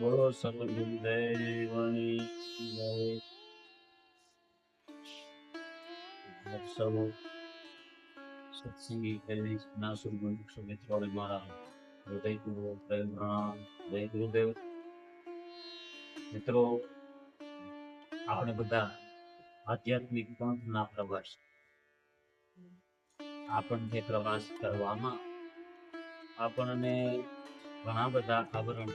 બોલો મિત્રો આપણે બધા આધ્યાત્મિક પંથના પ્રવાસ. આપણને પ્રવાસ કરવામાં આપણને ઘણા બધા આવરણ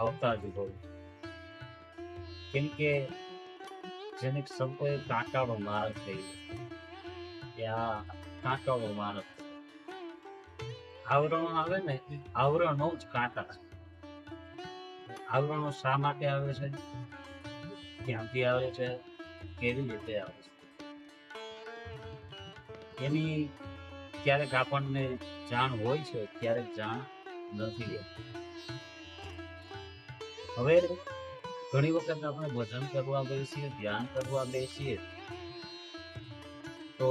આવતા જ હોય. કેમ કે જેને સંતોએ કાંટાળો માર્ગ થયો કે આ કાંટાળો માર્ગ આવરણ આવે ને આવરણો જ કાંટા આવરણો શા માટે આવે છે? ક્યાંથી આવે છે? કેવી રીતે આવે છે? એની ક્યારેક આપણને જાણ હોય છે, ક્યારેક જાણ નથી હવે ઘણી વખત આપણે ભજન કરવા બેસીએ ધ્યાન કરવા બેસીએ તો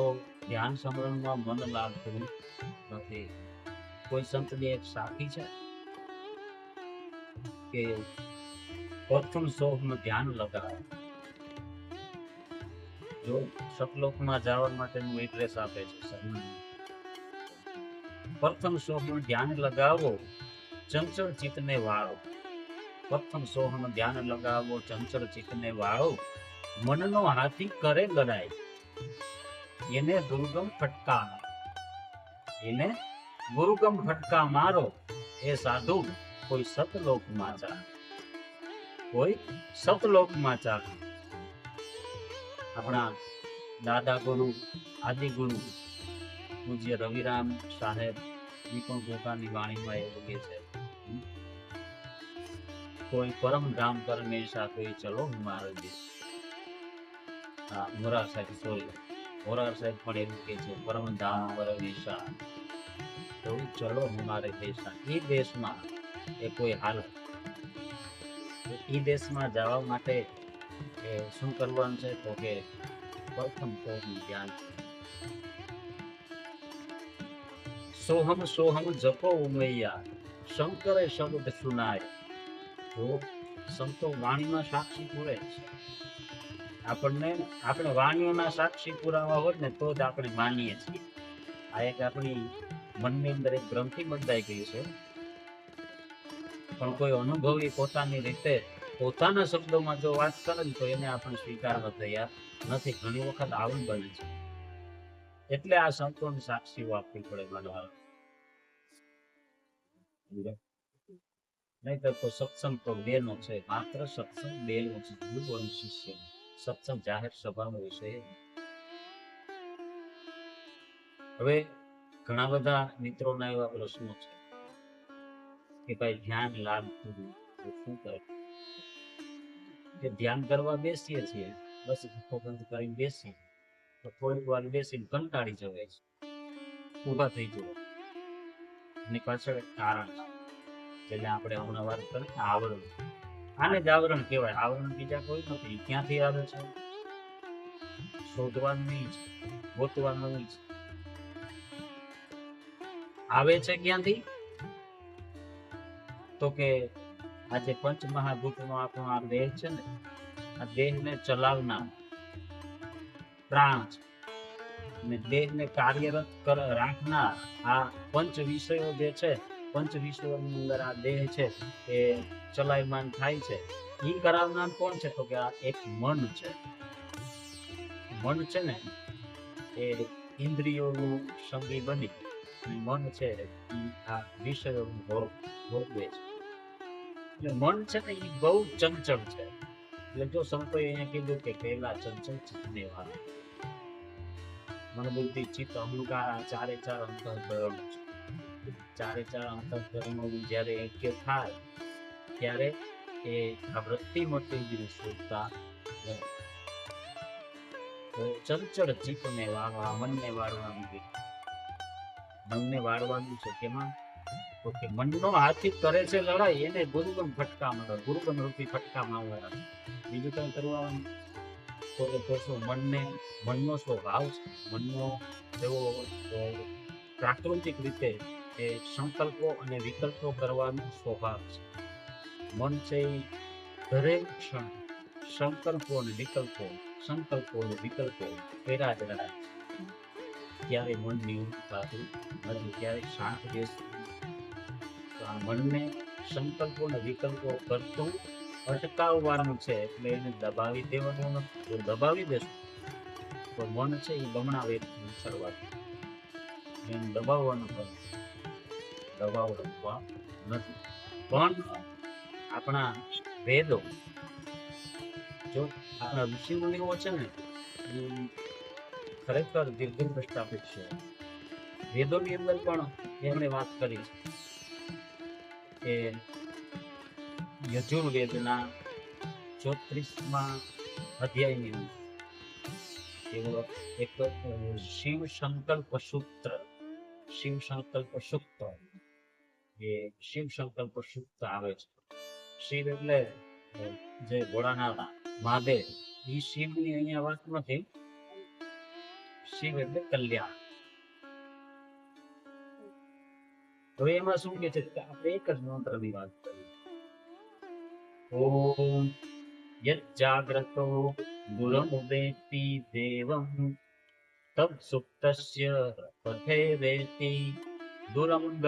ધ્યાન સમરણમાં મન લાગતું નથી. કોઈ સંતની એક સાખી છે કે પ્રથમ સોહનું ધ્યાન લગાવે. જો સતલોકમાં જવા માટેનું એડ્રેસ આપે છે પ્રથમ સોહનું ધ્યાન લગાવો, ચંચળ ચિત્તને વાળો. પ્રથમ સોહન ધ્યાન લગાવો, ચંચળ ચિત્તને વાળો, મનનો હાથી કરે લડાઈ એને દુર્ગમ ફટકા એને ગુરુગમ ફટકા મારો, એ સાધુ કોઈ સતલોકમાં ચાલે. કોઈ સતલોકમાં ચાલે. આપણા દાદા ગુરુ આદિ ગુરુ પૂજ્ય રવિરામ સાહેબ એ પણ પોતાની વાણીમાં એવું કહે છે કોઈ પરમ ધામ પરમેશા કોઈ ચલો મારો દેશ. હા, મોરાર સાહેબ સોરી મોરાર સાહેબ પણ એવું કહે છે, પરમ ધામ પરમેશા તો ચલો મારે દેશા એ દેશમાં એ કોઈ હાલ. એ દેશમાં જવા માટે એ શું કરવાનું છે? તો કે પ્રથમ સોહમ ધ્યાન સોહમ સોહમ જપો ઉમૈયા, શંકરે શબ્દ સુનાય. જો સંતો વાણીના સાક્ષી પૂરે છે. આપણને, આપણે વાણીઓના સાક્ષી પુરાવા હોય ને તો જ આપણે માનીએ છીએ. આ એક આપણી મનની અંદર એક ગ્રંથિ બંધાઈ ગઈ છે. પણ કોઈ અનુભવી પોતાની રીતે પોતાના શબ્દોમાં જો વાત કરે ને તો એને આપણે સ્વીકારવા તૈયાર નથી. ઘણી વખત આવું બને છે. એટલે આ સંતોની સાક્ષીઓ આપવી પડે માનવા નહીતર તો સત્સંગ તો બેનો છે, માત્ર સત્સંગ બેનો છે ગુરુ અને શિષ્ય. સત્સંગ જાહેર સભાનો વિષય હવે ઘણા બધા મિત્રોના એવા પ્રશ્નો છે કે ભાઈ ધ્યાન લાગતું શું કરે? કે ધ્યાન કરવા બેસીએ છીએ, બસ આંખો બંધ કરીને બેસીએ તો થોડીક વાર બેસીને કંટાળી જવાય છે, ઊભા થઈ જવાય એની પાછળ એક કારણ છે. જેને આપણે હમણાં વાત કરી આવરણ. આને જ આવરણ કહેવાય. આવરણ બીજા કોઈ નથી. ક્યાંથી આવે છે? શોધવાનું છે ગોતવાનું છે આવે છે ક્યાંથી? તો કે આ જે પંચ મહાભૂતનો આપણો આ દેહ છે ને, આ દેહને ચલાવનાર પ્રાણ અને દેહને કાર્યરત રાખનાર આ પંચ વિષયો જે છે પંચ વિષયોની અંદર આ દેહ છે એ ચલાયમાન થાય છે. એ કરાવનાર કોણ છે? તો કે આ એક મન છે. મન છે ને, એ ઇન્દ્રિયોનું સંગી બની મન છે આ વિષયોનું ભોગ ભોગવે છે. મન છે ને એ બહુ ચંચળ છે. એટલે જો સંતોએ અહીંયા કીધું કે પહેલા ચંચળ ચિત્તને વાળો મન બુદ્ધિ ચિત્ત અહંકાર ચારે ચાર અંતર છે. ચારે ચાર અંતઃકરણો જ્યારે એક્ય થાય, ત્યારે એ આ વૃત્તિ મોટી શુદ્ધતા રહે. તો ચંચળ ચિત્તને વાળવા, મનને વાળવાનું છે મનને વાળવાનું છે તેમાં? ઓકે મનનો હાથી કરે છે લડાઈ, એને ગુરુગમ ફટકા મળે ગુરુગમ રૂપી ફટકા મળવા બીજું કઈ કરવાનું તો કે કરશો મનને, મનનો સ્વભાવ છે. મનનો એવો પ્રાકૃતિક રીતે એ સંકલ્પો અને વિકલ્પો કરવાનો સ્વભાવ છે. મન છે દરેક ક્ષણ સંકલ્પો અને વિકલ્પો, સંકલ્પો અને વિકલ્પો કર્યા જ રહ્યા છે. ક્યારે મન નિવૃત્ત થતું નથી ક્યારે શાંત બેસતું આ મનને સંકલ્પો અને વિકલ્પો કરતું અટકાવવાનું છે એટલે એને દબાવી દેવાનું નથી. જો દબાવી દેશું, તો મન છે એ બમણા વેગની શરૂઆત. એને દબાવવાનું બંધ દબાવ રમવા નથી. પણ આપણા વેદો, જો આપણા ઋષિ મુનિઓ છે ને ખરેખર દીર્ઘ પ્રસ્થાપિત છે. વેદોની અંદર પણ એમણે વાત કરી કે યજુર્વેદના ચોત્રીસમાં અધ્યાયની અંદર એવો એક શિવ સંકલ્પ સૂત્ર શિવ સંકલ્પ સૂક્ત એ શિવ સંકલ્પ સૂક્ત આવે છે. શિવ એટલે જે ભોળાનાથ, મહાદેવ એ શિવની અહીંયા વાત નથી. શિવ એટલે કલ્યાણ. તો એમાં શું કે છે આપણે એક જ મંત્રની વાત કરી ઓમ યજ્જાગ્રતો ગુરમ દેવમ તબ સુપ્તસ્ય પથે વેતિ દુરમ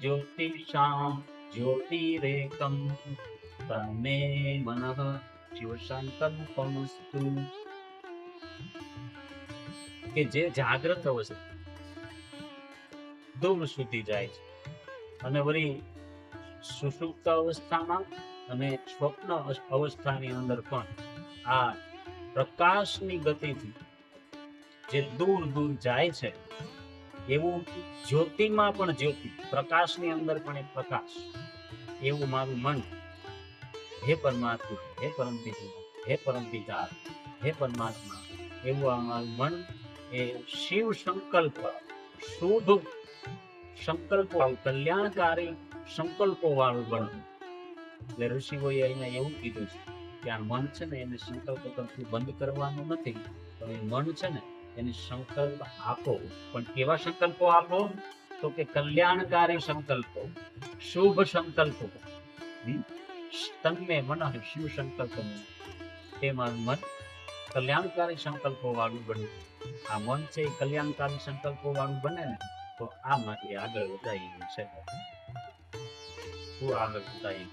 ज्योतिषां ज्योतिरेकं तन्मे मनः મનઃ કે જે જાગ્રત અવસ્થા દૂર સુધી જાય છે. અને વળી સુષુપ્ત અવસ્થામાં અને સ્વપ્ન અવસ્થાની અંદર પણ આ પ્રકાશની ગતિથી જે દૂર દૂર જાય છે એવું જ્યોતિમાં પણ જ્યોતિ, પ્રકાશની અંદર પણ એક પ્રકાશ. એવું મારું મન. હે પરમાત્મા, હે પરમપિતા હે પરમપિતા, હે પરમાત્મા. એવું આ મારું મન. એ શિવ સંકલ્પ, શુદ્ધ સંકલ્પો, કલ્યાણકારી સંકલ્પો વાળું બનવું એટલે ઋષિઓએ અહીંયા એવું કીધું છે કે આ મન છે ને એને સંકલ્પ કરતું બંધ કરવાનું નથી, પણ એ મન છે ને એને સંકલ્પ આપો. પણ કેવા સંકલ્પો આપો? તો કે કલ્યાણકારી સંકલ્પો, શુભ સંકલ્પો? તન્મે મન શિવ સંકલ્પ તેમાં મન કલ્યાણકારી સંકલ્પો વાળું બને. આ મન છે એ કલ્યાણકારી સંકલ્પો વાળું બને ને, તો આ માટે આગળ વધારી છે. શું આગળ વધાઈ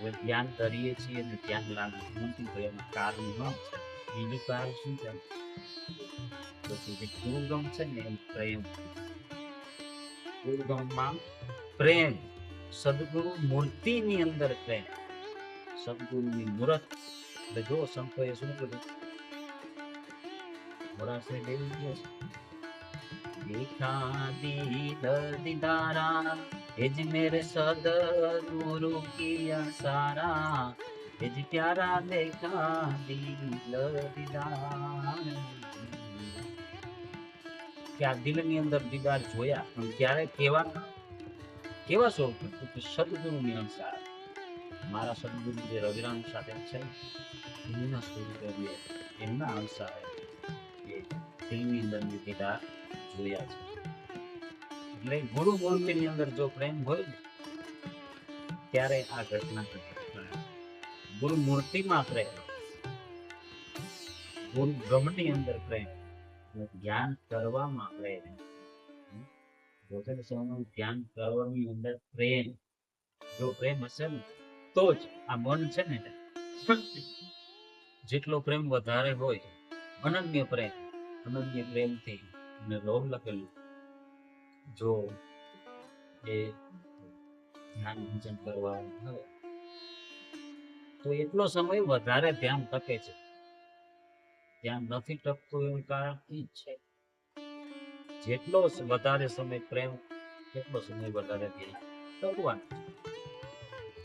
હવે ધ્યાન કરીએ છીએ અને ધ્યાન લાગતું નથી, તો એનું કારણ ન છે બીજું કારણ શું છે પછી જે ગુરુગમ છે ને એમ પ્રેમ ગુરુગમમાં પ્રેમ સદગુરુ મૂર્તિની અંદર પ્રેમ સદગુરુની મૂર્ત એટલે જો સંતોએ શું કીધું મોરાશે દેવી છે દીખા દીદ દિદારા એજ મેરે સદગુરુ કિયા સારા એજ પ્યારા ને કાંદી કે આ દિલની અંદર દીદાર જોયા, પણ ક્યારે કેવા કેવા શોખ કે સદગુરુની અનુસાર. મારા સદગુરુ જે રવિરામ સાથે છે, એમના સ્વરૂપે એમના અનુસાર એ દિલની અંદરની દીદાર જોયા છે. એટલે ગુરુ મૂર્તિની અંદર જો પ્રેમ હોય, ત્યારે આ ઘટના ઘટી ગુરુ મૂર્તિમાં પ્રેમ. ગુરુ ગમની અંદર પ્રેમ. ધ્યાન કરવામાં પ્રેમ. ભોજન સમયનું ધ્યાન કરવાની અંદર પ્રેમ. જો પ્રેમ હશે ને, તો જ આ મન છે ને, જેટલો પ્રેમ વધારે હોય, અનન્ય પ્રેમ, અનન્ય પ્રેમથી અને લોભ લખેલું. જો એ ધ્યાન ભજન કરવા હોય તો એટલો સમય વધારે ધ્યાન ટકે છે. ધ્યાન નથી ટકતું એનું કારણ એ છે. જેટલો વધારે સમય પ્રેમ એટલો સમય વધારે ધ્યાન ટકવાનું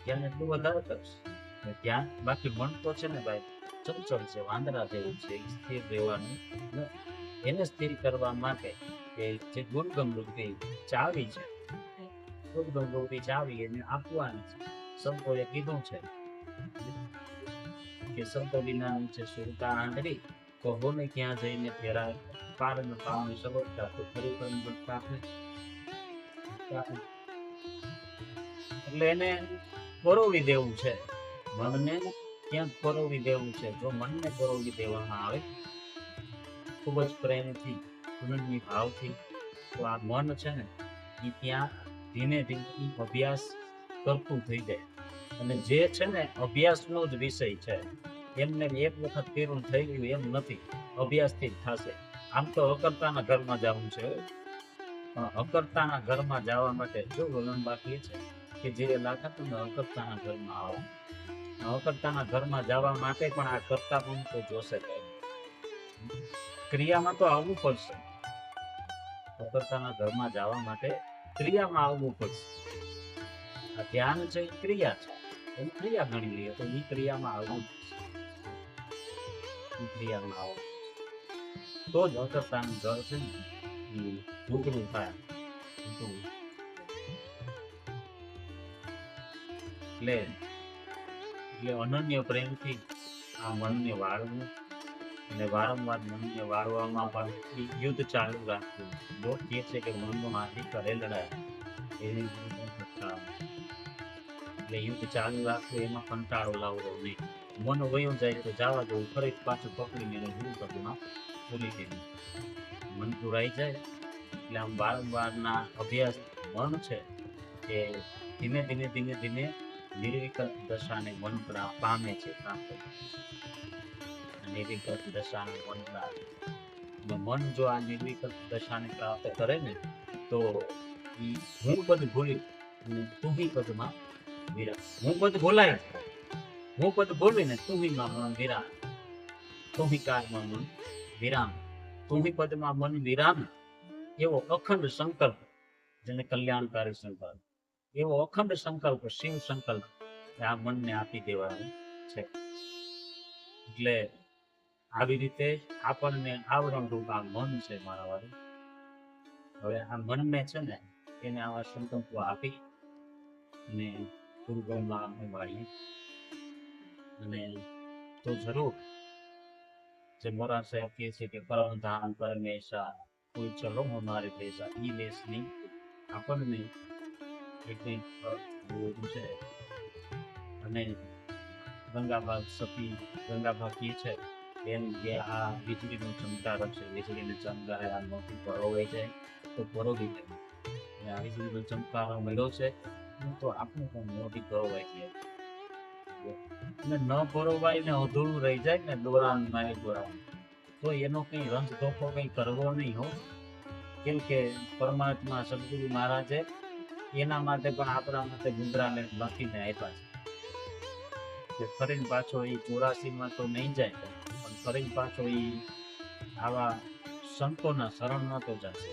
ધ્યાન એટલું વધારે ને ધ્યાન બાકી મન તો છે ને ભાઈ ચંચળ છે વાંદરા જેવું છે સ્થિર રહેવાનું એને સ્થિર કરવા માટે કે જે ગુણગમ રૂપી ચાવી છે ગુણગમ રૂપી ચાવી એને આપવાની છે. સંતોએ કીધું છે કે સંતો વિના સુરતા આંગળી, કહો ને ક્યાં જઈને ફેરાય? પાર ન પાવાની સગવડતા તો ખરેખર બનતા આપણે એટલે એને પરોવી દેવું છે. મનને ક્યાંક પરોવી દેવું છે? જો મનને પરોવી દેવામાં આવે, ખૂબ જ પ્રેમથી અનન્ય ભાવથી, તો આ મન છે ને એ ત્યાં ધીમે ધીમે અભ્યાસ કરતું થઈ જાય. અને જે છે ને અભ્યાસનો જ વિષય છે, એમને એક વખત પીરું થઈ ગયું એમ નથી, અભ્યાસથી જ થશે. આમ તો અકર્તાના ઘરમાં જવું છે. પણ અકર્તાના ઘરમાં જવા માટે જો વલણ બાકી છે કે જે લાગે તમે અકર્તાના ઘરમાં આવો. અકર્તાના ઘરમાં જવા માટે પણ આ કરતા પણ તો જોશે ક્રિયામાં તો આવવું પડશે. અકર્તાના ઘરમાં જવા માટે ક્રિયામાં આવવું પડશે. આ ધ્યાન છે, ક્રિયા છે. એની ક્રિયા ગણી લઈએ તો એ ક્રિયામાં આવવું ઈ ક્રિયામાં આવો. તો જ અસરતાનું જળ છે ને એ ઢોકળું થાય. એટલે એટલે અનન્ય પ્રેમથી આ મનને વાળવું અને વારંવાર મનને વાળવામાં પણ યુદ્ધ ચાલુ રાખવું. લોક કહે છે કે મનનો હાથી કરે લડાય. એની. એટલે યુદ્ધ ચાલુ રાખવું એમાં કંટાળો લાવવો નહીં. મન વયો જાય તો જવા દઉં ફરી પાછું પકડીને એને ગુરુ પદમાં ભૂલી દેવું મન પુરાઈ જાય. એટલે આમ વારંવારના અભ્યાસ મન છે એ ધીમે ધીમે ધીમે ધીમે નિર્વિકલ્પ દશાને મન પામે છે પ્રાપ્ત. નિર્વિકલ્પ દશાને મન પ્રાપ્ત મન જો આ નિર્વિકલ્પ દશાને પ્રાપ્ત કરે ને, તો હું પદ ભૂલી અને તુહી પદમાં વિરામ હું પદ બોલાય હું પદ ભૂલીને તુહીમાં મન વિરામ કારમાં મન વિરામ તુહી પદમાં મન વિરામ એવો અખંડ સંકલ્પ જેને કલ્યાણકારી સંકલ્પ એવો અખંડ સંકલ્પ, શિવ સંકલ્પ આ મનને આપી દેવાનો છે. એટલે આવી રીતે આપણને આવરણ આ મન છે મારા વાળું. હવે આ મનને છે ને એને આવા સંકલ્પો આપી અને ગુરુગોમાં આપણે વાળીએ અને તો જરૂર, જે મોરા સાહેબ કહે છે કે પરમ ધામ પરમેશા કોઈ ચલો હમારે પૈસા ઈ દેશની આપણને છે. અને ગંગાભાગ સતી, ગંગાભાગ કહે છે, એમ કે આ વીજળીનો ચમકાર છે, વીજળીનો ચમકાર આ મોટી પરોવાઈ છે. તો પરોવી જાય અને આ વીજળીનો ચમકારો મળ્યો છે. તો આપણે પણ મોટી પરોવાઈ છે. ને ન પરોવાય ને અધૂરું રહી જાય ને દોરાન મારી દોરાન. તો એનો કઈ રંગ ધોખો કઈ કરવો નહીં હો. કેમ કે પરમાત્મા સદગુરુ મહારાજે એના માટે પણ આપણા માટે ગુંદરાને લખીને આપ્યા છે. કે ફરીને પાછો એ ચોરાસીમાં તો નહીં જાય, પણ ફરીને પાછો એ આવા સંતોના શરણમાં તો જશે.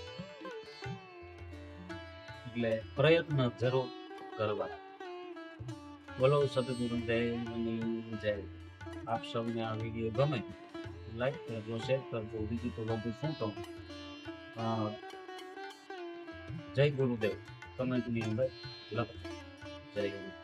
એટલે પ્રયત્ન જરૂર કરવા બોલો સદગુરુ દેવની જય. આપ સૌને આ વીડિયો ગમે લાઈક કરજો શેર કરજો. બીજું તો બધું શું કહું? જય ગુરુદેવ. કમેન્ટની અંદર લખજો. જય ગુરુ